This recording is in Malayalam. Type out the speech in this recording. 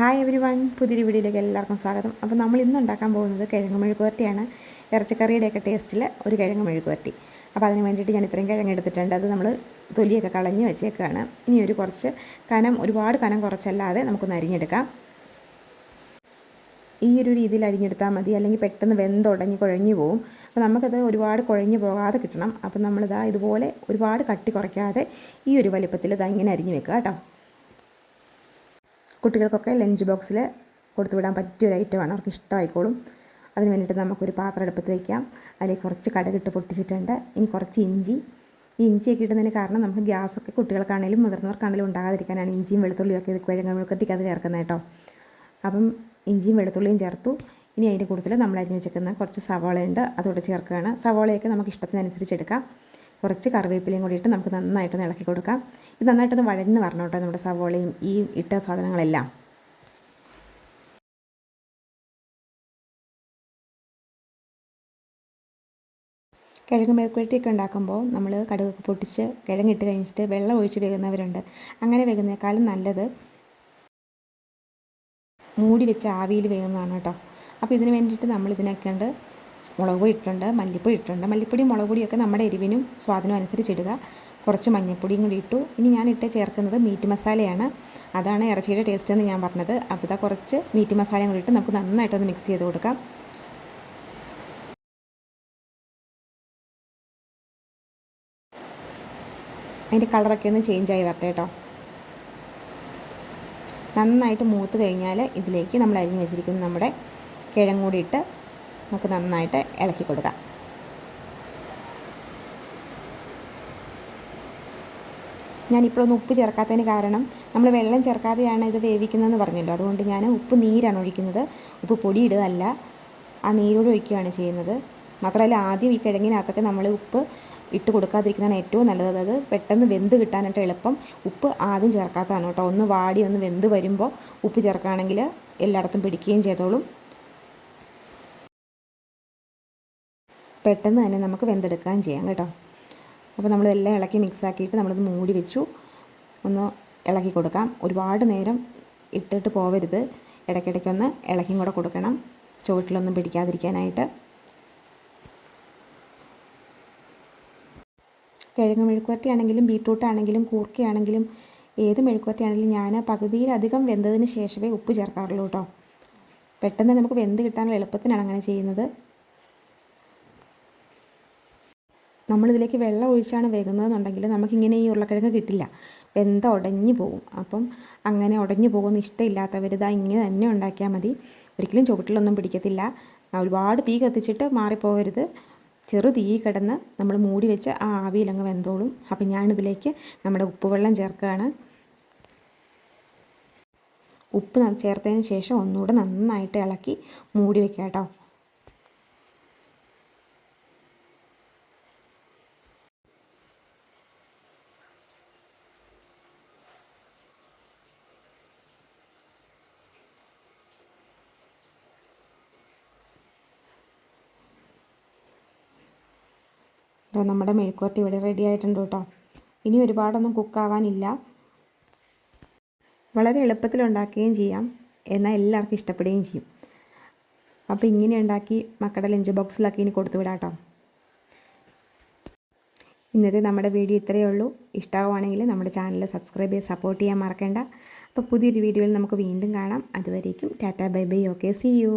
ഹായ് എവരി വൺ പുതിയൊരു വീഡിയോയിലേക്ക് എല്ലാവർക്കും സ്വാഗതം. അപ്പോൾ നമ്മൾ ഇന്ന് ഉണ്ടാക്കാൻ പോകുന്നത് കിഴങ്ങ് മെഴുക്കുവരട്ടിയാണ് ഇറച്ചിക്കറിയുടെയൊക്കെ ടേസ്റ്റിൽ ഒരു കിഴങ്ങ് മെഴുക്കുവരട്ടി അപ്പോൾ അതിന് വേണ്ടിയിട്ട് ഞാൻ ഇത്രയും കിഴങ്ങ് എടുത്തിട്ടുണ്ട്. അത് നമ്മൾ തൊലിയൊക്കെ കളഞ്ഞ് വെച്ചേക്കാണ്. ഇനി ഒരു കുറച്ച് കനം ഒരുപാട് കനം കുറച്ചല്ലാതെ നമുക്കൊന്ന് അരിഞ്ഞെടുക്കാം. ഈ ഒരു രീതിയിൽ അരിഞ്ഞെടുത്താൽ മതി. അല്ലെങ്കിൽ പെട്ടെന്ന് വെന്തുടങ്ങി കുഴഞ്ഞു പോകും അപ്പോൾ നമുക്കത് ഒരുപാട് കുഴഞ്ഞു പോകാതെ കിട്ടണം. അപ്പോൾ നമ്മളിതാ ഇതുപോലെ ഒരുപാട് കട്ടി കുറയ്ക്കാതെ ഈ ഒരു വലിപ്പത്തിൽ ഇതാ ഇങ്ങനെ അരിഞ്ഞ് വെക്കുക കേട്ടോ. കുട്ടികൾക്കൊക്കെ ലഞ്ച് ബോക്സിൽ കൊടുത്തു വിടാൻ പറ്റിയ ഒരു ഐറ്റമാണ് അവർക്ക് ഇഷ്ടമായിക്കോളും. അതിന് വേണ്ടിയിട്ട് നമുക്കൊരു പാത്രം എടുപ്പത്ത് വയ്ക്കാം അതിലേക്ക് കുറച്ച് കടകിട്ട് പൊട്ടിച്ചിട്ടുണ്ട്. ഇനി കുറച്ച് ഇഞ്ചി. ഈ ഇഞ്ചിയൊക്കെ ഇടുന്നതിന് കാരണം നമുക്ക് ഗ്യാസൊക്കെ കുട്ടികൾക്കാണെങ്കിലും മുതിർന്നവർക്കാണെങ്കിലും ഉണ്ടാകാതിരിക്കാനാണ്. ഇഞ്ചിയും വെളുത്തുള്ളിയൊക്കെ ഇത് കിഴങ്ങ് അത് ചേർക്കുന്നത് കേട്ടോ. അപ്പം ഇഞ്ചിയും വെളുത്തുള്ളിയും ചേർത്തു. ഇനി അതിന്റെ കൂടുതൽ നമ്മൾ അരിഞ്ഞ് വെച്ചേക്കുന്ന കുറച്ച് സവാളയുണ്ട്. അതോടെ ചേർക്കുകയാണ്. സവാളയൊക്കെ നമുക്ക് ഇഷ്ടത്തിനനുസരിച്ച് എടുക്കാം. കുറച്ച് കറിവേപ്പിലയും കൂടി ഇട്ട് നമുക്ക് നന്നായിട്ടൊന്ന് ഇളക്കി കൊടുക്കാം. ഇത് നന്നായിട്ടൊന്ന് വഴഞ്ഞ് വരണം നമ്മുടെ സവോളയും ഈ ഇട്ട സാധനങ്ങളെല്ലാം. കിഴങ്ങ് മെഴുക്കുവരട്ടിയൊക്കെ ഉണ്ടാക്കുമ്പോൾ നമ്മൾ കടുകൊക്കെ പൊട്ടിച്ച് കിഴങ്ങിട്ട് കഴിഞ്ഞിട്ട് വെള്ളം ഒഴിച്ച് വേകുന്നവരുണ്ട്. അങ്ങനെ വേകുന്നേക്കാളും നല്ലത് മൂടി വെച്ച് ആവിയിൽ വേകുന്നതാണ് കേട്ടോ. അപ്പോൾ ഇതിന് വേണ്ടിയിട്ട് നമ്മൾ ഇതിനൊക്കെ ഉണ്ട് മുളക് പൊടി ഇട്ടിട്ടുണ്ട് മല്ലിപ്പൊടി ഇട്ടിട്ടുണ്ട്. മല്ലിപ്പൊടി മുളക് പൊടിയൊക്കെ നമ്മുടെ എരിവിനും സ്വാദിനും അനുസരിച്ച് ഇടുക കുറച്ച് മഞ്ഞൾപ്പൊടിയും കൂടി ഇട്ടു. ഇനി ഞാൻ ഇട്ട് ചേർക്കുന്നത് മീറ്റ് മസാലയാണ്. അതാണ് ഇറച്ചിയുടെ ടേസ്റ്റ് എന്ന് ഞാൻ പറഞ്ഞത്. അപ്പോൾ ഇതാ കുറച്ച് മീറ്റ് മസാലയും കൂടി ഇട്ട് നമുക്ക് നന്നായിട്ടൊന്ന് മിക്സ് ചെയ്ത് കൊടുക്കാം. അതിന്റെ കളറൊക്കെ ഒന്ന് ചേഞ്ച് ആയി വരട്ടെ കേട്ടോ നന്നായിട്ട് മൂത്ത് കഴിഞ്ഞാൽ ഇതിലേക്ക് നമ്മൾ അരിഞ്ഞ് വെച്ചിരിക്കുന്ന നമ്മുടെ കിഴങ്ങൂടി ഇട്ട് നമുക്ക് നന്നായിട്ട് ഇളക്കി കൊടുക്കാം. ഞാനിപ്പോഴൊന്നും ഉപ്പ് ചേർക്കാത്തതിന് കാരണം നമ്മൾ വെള്ളം ചേർക്കാതെയാണ് ഇത് വേവിക്കുന്നതെന്ന് പറഞ്ഞല്ലോ. അതുകൊണ്ട് ഞാൻ ഉപ്പ് നീരാണ് ഒഴിക്കുന്നത്. ഉപ്പ് പൊടി ഇടുകയല്ല ആ നീരോട് ഒഴിക്കുകയാണ് ചെയ്യുന്നത്. മാത്രമല്ല ആദ്യം ഈ കിഴങ്ങിനകത്തൊക്കെ നമ്മൾ ഉപ്പ് ഇട്ട് കൊടുക്കാതിരിക്കുന്നതാണ് ഏറ്റവും നല്ലത്. അതായത് പെട്ടെന്ന് വെന്ത് കിട്ടാനായിട്ട് എളുപ്പം. ഉപ്പ് ആദ്യം ചേർക്കാത്തതാണ് കേട്ടോ. ഒന്ന് വാടി ഒന്ന് വെന്ത് വരുമ്പോൾ ഉപ്പ് ചേർക്കുകയാണെങ്കിൽ എല്ലായിടത്തും പിടിക്കുകയും ചെയ്തോളും. പെട്ടെന്ന് തന്നെ നമുക്ക് വെന്തെടുക്കുകയും ചെയ്യാം കേട്ടോ. അപ്പോൾ നമ്മളിതെല്ലാം ഇളക്കി മിക്സാക്കിയിട്ട് നമ്മളത് മൂടി വെച്ചു. ഒന്ന് ഇളക്കി കൊടുക്കാം. ഒരുപാട് നേരം ഇട്ടിട്ട് പോവരുത്. ഇടയ്ക്കിടയ്ക്കൊന്ന് ഇളക്കിയും കൂടെ കൊടുക്കണം. ചുവട്ടിലൊന്നും പിടിക്കാതിരിക്കാനായിട്ട്. കിഴങ്ങ് മെഴുക്കുവരട്ടി ആണെങ്കിലും ബീട്രൂട്ട് ആണെങ്കിലും കൂർക്കയാണെങ്കിലും ഏത് മെഴുക്കുവരട്ടി ആണെങ്കിലും ഞാൻ പകുതിയിലധികം വെന്തതിന് ശേഷമേ ഉപ്പ് ചേർക്കാറുള്ളൂ കേട്ടോ. പെട്ടെന്ന് നമുക്ക് വെന്ത് കിട്ടാനുള്ള എളുപ്പത്തിനാണ് അങ്ങനെ ചെയ്യുന്നത്. നമ്മളിതിലേക്ക് വെള്ളം ഒഴിച്ചാണ് വേകുന്നതെന്നുണ്ടെങ്കിൽ നമുക്കിങ്ങനെ ഈ ഉരുളക്കിഴങ്ങ് കിട്ടില്ല. വെന്ത ഉടഞ്ഞു പോകും. അപ്പം അങ്ങനെ ഉടഞ്ഞു പോകുന്ന ഇഷ്ടമില്ലാത്തവർ ഇതാ ഇങ്ങനെ തന്നെ ഉണ്ടാക്കിയാൽ മതി. ഒരിക്കലും ചുവട്ടിലൊന്നും പിടിക്കത്തില്ല. ഒരുപാട് തീ കത്തിച്ചിട്ട് മാറിപ്പോകരുത് ചെറു തീ കിടന്ന് നമ്മൾ മൂടി വെച്ച് ആ ആവിയിലങ്ങ് വെന്തോളും. അപ്പം ഞാനിതിലേക്ക് നമ്മുടെ ഉപ്പുവെള്ളം ചേർക്കുകയാണ്. ഉപ്പ് ചേർത്തതിന് ശേഷം ഒന്നുകൂടെ നന്നായിട്ട് ഇളക്കി മൂടി വെക്കാം കേട്ടോ. നമ്മുടെ മെഴുക്കുവരട്ടി ഇവിടെ റെഡി ആയിട്ടുണ്ട് കേട്ടോ. ഇനി ഒരുപാടൊന്നും കുക്കാവാനില്ല വളരെ എളുപ്പത്തിൽ ഉണ്ടാക്കുകയും ചെയ്യാം. എന്നാൽ എല്ലാവർക്കും ഇഷ്ടപ്പെടുകയും ചെയ്യും. അപ്പോൾ ഇങ്ങനെ ഉണ്ടാക്കി മക്കളുടെ ലഞ്ച് ബോക്സിലൊക്കെ ഇനി കൊടുത്തു വിടാം കേട്ടോ. ഇന്നത്തെ നമ്മുടെ വീഡിയോ ഇത്രയേ ഉള്ളൂ. ഇഷ്ടമാവുകയാണെങ്കിൽ നമ്മുടെ ചാനൽ സബ്സ്ക്രൈബ് ചെയ്ത് സപ്പോർട്ട് ചെയ്യാൻ മറക്കേണ്ട. അപ്പോൾ പുതിയൊരു വീഡിയോയിൽ നമുക്ക് വീണ്ടും കാണാം. അതുവരേക്കും tata bye bye. Okay see you